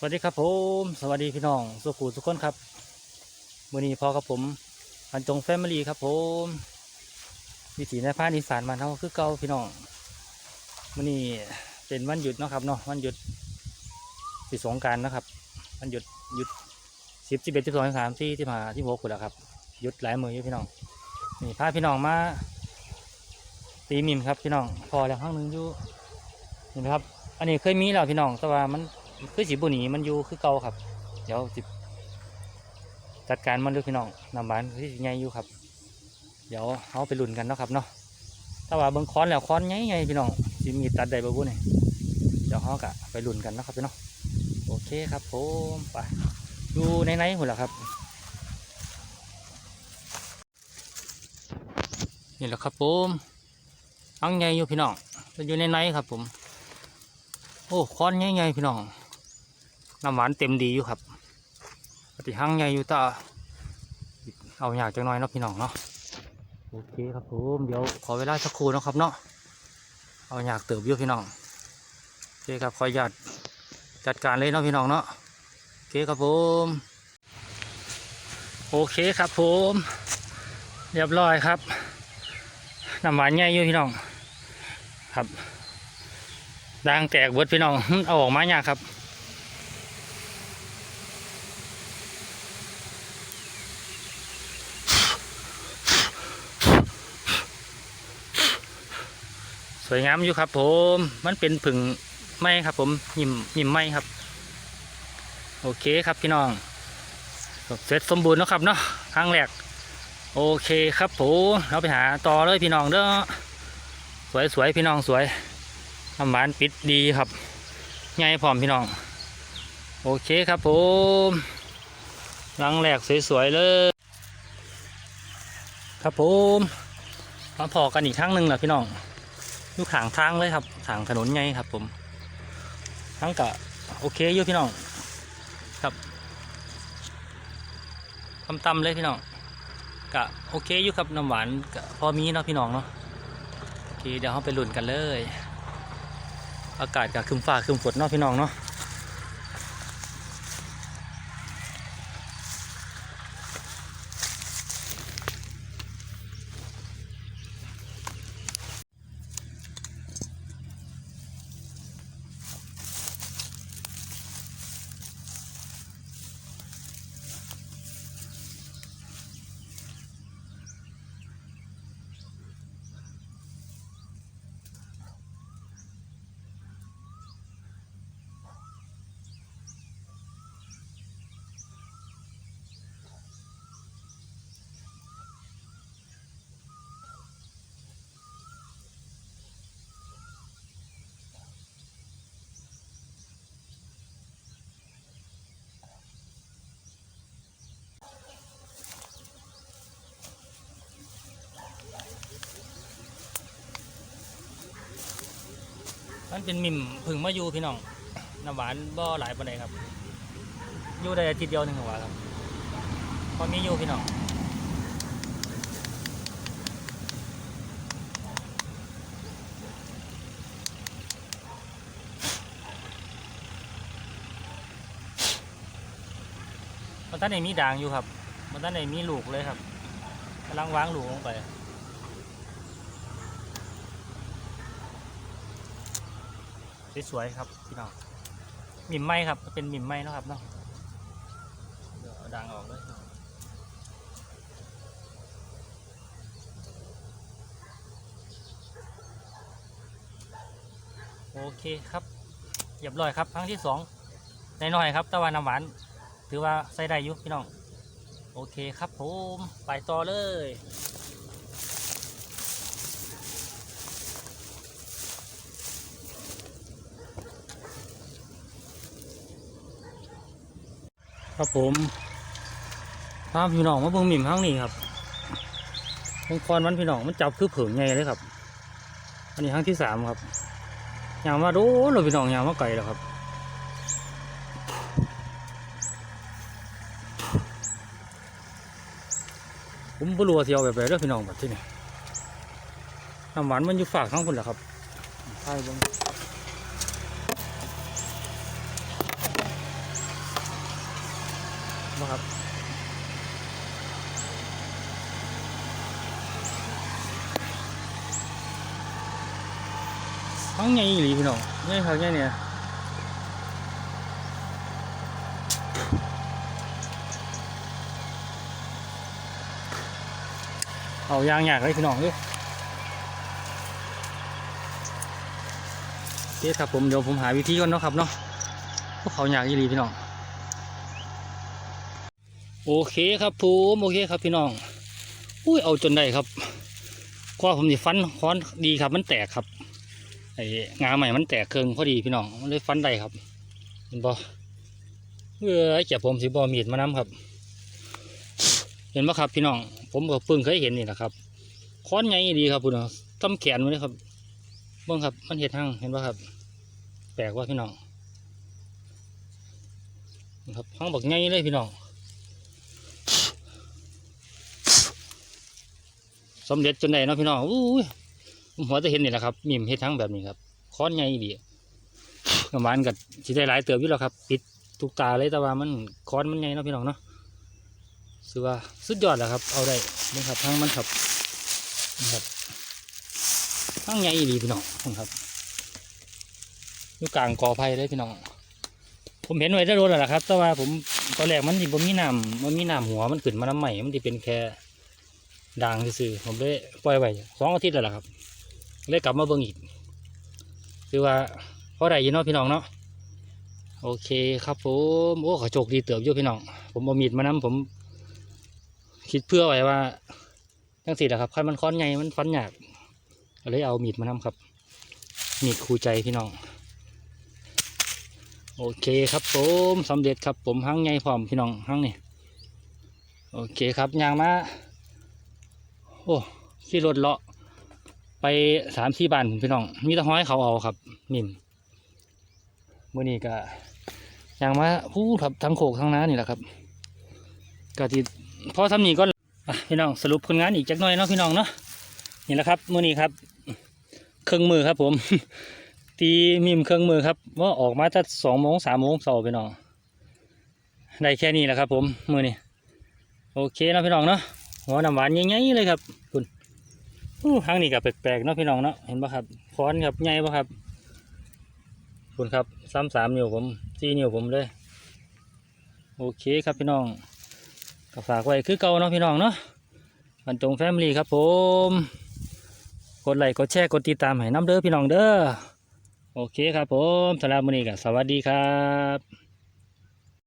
สวัสดีครับผม สวัสดีพี่น้องสุขูทุกคนครับวันนี้พอกับผมพันจงแฟมิลี่ครับผมวิถีในภาคอีสานมาเท่าคือเก่าพี่น้องวันนี้เป็นวันหยุดเนาะครับเนาะวันหยุดปิดสงการนะครับวันหยุดหยุดสิบสิบเอ็ดสิบสองสิบสามที่ที่มาที่โบกุแล้วครับหยุดหลายมืออยู่พี่น้องนี่พาพี่น้องมาตีมิมครับพี่น้องพอแล้วข้งหนึงอยู่เห็นไหมครับ อันนี้เคยมีแล้วพี่น้องแต่ว่ามัน คือสีบุหนีมันอยู่คือเก่าครับ เดี๋ยวสิจัดการมันด้วยพี่น้องนำบ้านคือสิใหญ่อยู่ครับ เดี๋ยวเอาไปลุ่นกันเนาะครับเนาะถ้าว่าเบิ่งค้อนแล้วค้อนใหญ่ๆพี่น้องสิมีตัดได้บ่บุเนี่ยเดี๋ยวเขากะไปลุ่นกันนะครับพี่น้องโอเคครับผมไปอยู่ในไหนหมดแล้วครับนี่แหละครับผมอังใหญ่อยู่พี่น้องอยู่ในไหนครับผม โอ้ค้อนใหญ่ๆพี่น้อง น้ำหวานเต็มดีอยู่ครับปฏิหังใหญ่อยู่แตาเอาอยากจังน้อยเนาะพี่น้องเนาะโอเคครับผมเดี๋ยวขอเวลาสักครู่นะครับเนาะเอาอยากเติบอยู่พี่น้องโอเคครับขออนุญาตจัดการเลยเนาะพี่น้องเนาะโอเคครับผมโอเคครับผมเรียบร้อยครับน้ำหวานใหญ่อยู่พี่น้องครับด่างแตกเบิดพี่น้องเอาออกมายากครับ สวยงามอยู่ครับ ผม มันเป็นผึ่งไม้ครับ ผมหิมหิมไม้ครับ โอเคครับพี่น้องเสร็จสมบูรณ์แล้วครับเนาะครั้งแรกโอเคครับผมเราไปหาต่อเลยพี่น้องเด้อสวยๆพี่น้องสวยน้ำหวานปิดดีครับใหญ่พร้อมพี่น้อง โอเคครับผมรังแหลกสวยๆเลย ครับผมมาพอกันอีกครั้งหนึ่งแหละพี่น้อง อยู่ขางทางเลยครับขางถนนไงครับ ผมทั้งกะโอเคอยู่พี่น้องครับตำๆเลยพี่น้องกะโอเคอยู่ครับน้ำหวานกะพอมีเนาะพี่น้องเนาะโอเคเดี๋ยวเราไปลุ้นกันเลย อากาศกะคึมฟ้าคึมฝนเนาะพี่น้องเนาะ มันเป็นมิมผึ่งมาอยู่พี่น้องน้ำหวานบ่หลายปานใดครับ อยู่ได้อาทิตย์เดียวหนึ่งหัวครับ พอมีอยู่พี่น้องมันท่านไหนมีด่างอยู่ครับมันท่านไหนมีลูกเลยครับกำลังวางลูกลงไป สวยๆครับพี่น้องหมิ่มไม้ครับเป็นหมิ่มไม้นะครับเนาะเดี๋ยวดังออกเลยโอเคครับเรียบร้อยครับครั้งที่สองในน้อยครับตะวันน้ำหวานถือว่าใส่ได้อยุพี่น้อง โอเคครับผม ไปต่อเลย ครับผมพาพี่น้องมาเบิ่งหมิ่มข้างนี้ครับวงคอนมันพี่น้องมันจับคือเผิงไงเลยครับอันนี้ครั้งที่สามครับยางมาโดนเราพี่น้องยางมาไก่แล้วครับผมบรัวาสิเที่ยวแบบไหนเด้อพี่น้องแบบที่นี่น้ำหวานมันอยู่ฝากข้างคนแหละครับใช่บิ่ง นะครับทั้งไงอีหลีพี่น้องนี่ครับเนี่เนี่ยเอายางอยากเลยพี่น้องเลยโอเคครับผมเดี๋ยวผมหาวิธีก่อนเนาะครับเนาะพวกเขาอยากอีหลีพี่น้อง โอเคครับผมโอเคครับพี่น้องอุ้ยเอาจนได้ครับข้อผมนี่ฟันค้อนดีครับ มันแตกครับไอ้งาใหม่มันแตกเคิงพอดีพี่น้องเลยฟันได้ครับเห็นปะเออเจ็บผมสิบอมีดมานํครับ เห็นปะครับพี่น้อง ผมก็เพิ่งเคยเห็นนี่แหละครับค้อนใหญ่ดีครับพี่น้องทำแขนมาเลยครับเบิ่งครับ มันเห็ดหั่งเห็นปะครับ แปลกว่าพี่น้องครับหั่งบักใหญ่เลยพี่น้อง สมเด็จจนได้เนาะพี่น้องอู้ผมหัวจะเห็นนี่แหละครับมีมเฮ็ดทั้งแบบนี้ครับค้อนใหญ่ดีประมาณกับสิได้หลายเติบอยู่แล้วครับ ปิดทุกตาเลยแต่ว่ามันค้อนมันใหญ่เนาะพี่น้องเนาะสือว่าสุดยอดแหละครับ เอาได้นี่ครับทั้งมันครับนี่ครับทั้งใหญ่ดีพี่น้องนะครับอยู่กลางกอไผ่เลยพี่น้อง ผมเห็นไว้ได้โดนแล้วล่ะครับ แต่ว่าผมตอนแรกมันที่ผมมีน้ำมันมีน้ำหัวมันขึ้นมาน้ำใหม่มันจะเป็นแค่ ด่างซื่อผมได้ปล่อยไว้สองอาทิตย์แล้วล่ะครับเลยกลับมาเบิ่งอีก คือว่าเพราะใดอยู่เนาะพี่น้องเนาะโอเคครับผมโอ้ขอโชคดีเติบอยู่พี่น้อง ผมเอามีดมานํผม คิดเพื่อไว้ว่าทั้งสี่แหละครับคันมันค้อนใหญ่มันฟันยากก็เลยเอามีดมานํครับ มีดคูใจพี่น้อง โอเคครับผมสำเร็จครับผมหั่งใหญ่พร้อมพี่น้องหั่งนี่โอเคครับยางมา อ้ขี่รถเลาะ ไปสามสี่บ้านผมพี่น้อง มีตะห้อยเขาเอาครับมิมมื่อนี้ก็อย่างมาพูดครับทั้งโขกทั้งน้านี่แหละครับก็ที่พอทำนี่ก็พี่น้องสรุปผลงานอีกจักหน่อยเนาะพี่น้องเนาะนี่แหละครับมื่อนี้ครับ เครื่องมือครับผม ตีมิมเครื่องมือครับว่าออกมาถ้าสองโมงสามโมงเสาร์พี่น้องได้แค่นี้แหละครับ ผมมือนี้โอเคนะพี่น้องเนาะหัวน้ำหวานใหญ่ๆเลยครับ อู้งนี่ก็แปลกๆเนาะพี่น้องเนาะเห็นปะครับค้อนครับใหญ่ปะครับคุณครับซ้ำสามนิ้วผมสี่นิ้วผมเลย โอเคครับพี่น้องก็ฝากไว้คือเก่าเนาะพี่น้องเนาะบรรจงแฟมิลี่ครับผม กดไลค์กดแชร์กดติดตามให้น้ำเด้อพี่น้องเด้อโอเคครับผมสำหรับมื้อนี้ก็สวัสดีครับ